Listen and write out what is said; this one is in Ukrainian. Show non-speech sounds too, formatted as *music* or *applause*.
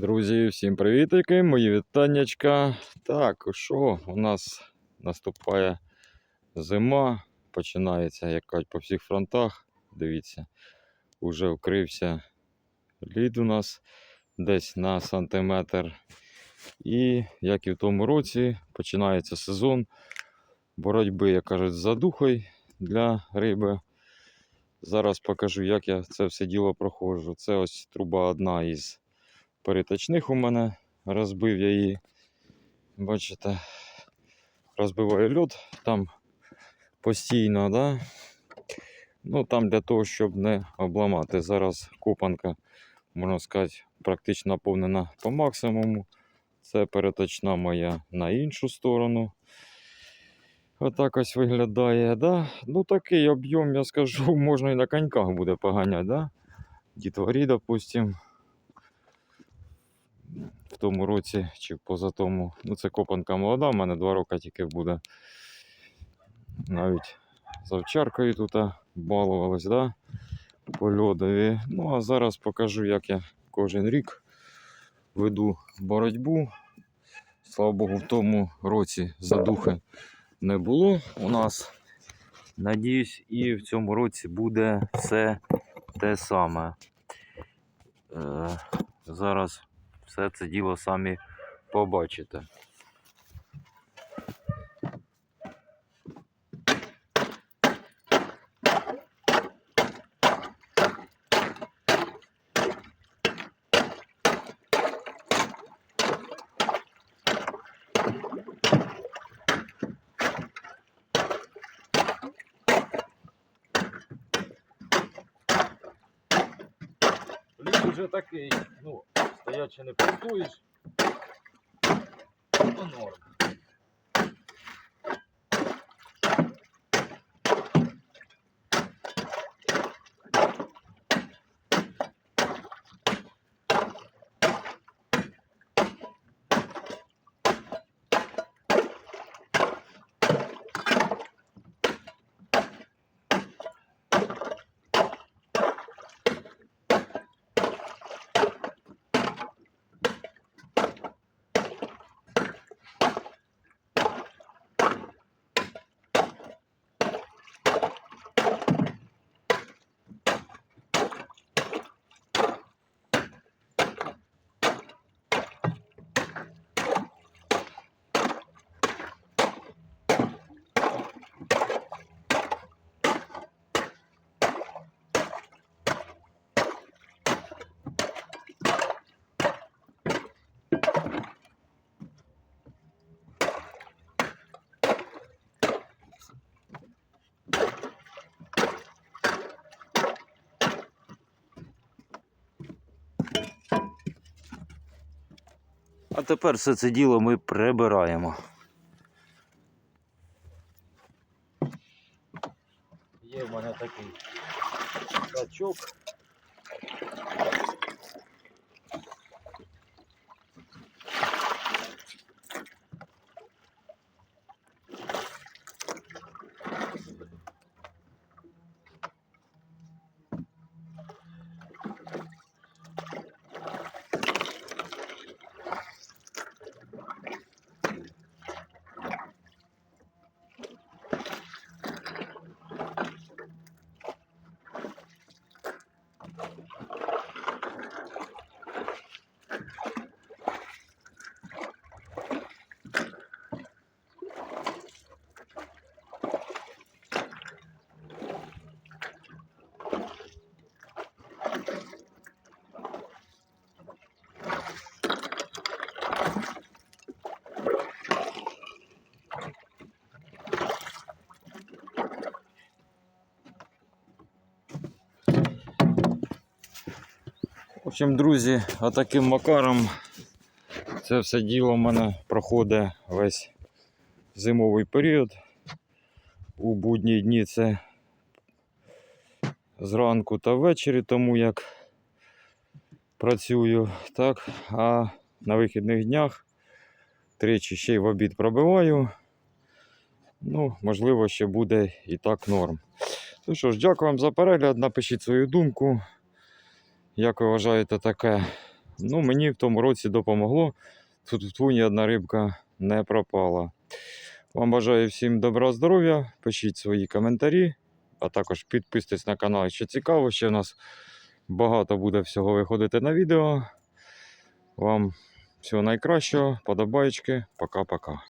Друзі, всім привітики, мої вітаннячка. Так, що у нас наступає зима, починається як кажуть, по всіх фронтах. Дивіться, уже вкрився лід у нас десь на сантиметр. І як і в тому році, починається сезон боротьби, як кажуть, з задухою для риби. Зараз покажу, як я це все діло проходжу. Це ось труба одна із переточних у мене. Розбив я її. Бачите, розбиваю льод там постійно, да? Ну там для того, щоб не обламати. Зараз копанка, можна сказати, практично наповнена по максимуму. Це переточна моя на іншу сторону. Отак ось виглядає, да? Ну такий об'єм, я скажу, *laughs* можна і на коньках буде поганяти, да? Дітворі, допустим. Тому році чи позатому. Ну, це копанка молода, в мене два роки тільки буде. Навіть з овчаркою тут балувалась, да? по льодові. Ну, а зараз покажу, як я кожен рік веду боротьбу. Слава Богу, в тому році задухи не було у нас. Надіюсь, і в цьому році буде все те саме. Е, зараз все це діло самі побачите. Уже такий, ну, стоячи не пунктуєш, то норм. А тепер все це діло ми прибираємо. Є в мене такий качок. В общем, друзі, отаким макаром це все діло в мене проходить весь зимовий період. У будні дні це зранку та ввечері, тому як працюю, так, а на вихідних днях тричі ще й в обід пробиваю. Ну, можливо, ще буде і так норм. Ну що ж, дякую вам за перегляд. Напишіть свою думку. Як ви вважаєте таке Ну, мені в тому році допомогло. Тут тут ні одна рибка не пропала. Вам бажаю всім добра здоров'я, пишіть свої коментарі, а також підписуйтесь на канал, якщо цікаво. Ще у нас багато буде всього виходити на відео. Вам всього найкращого, подобаєчки, пока-пока.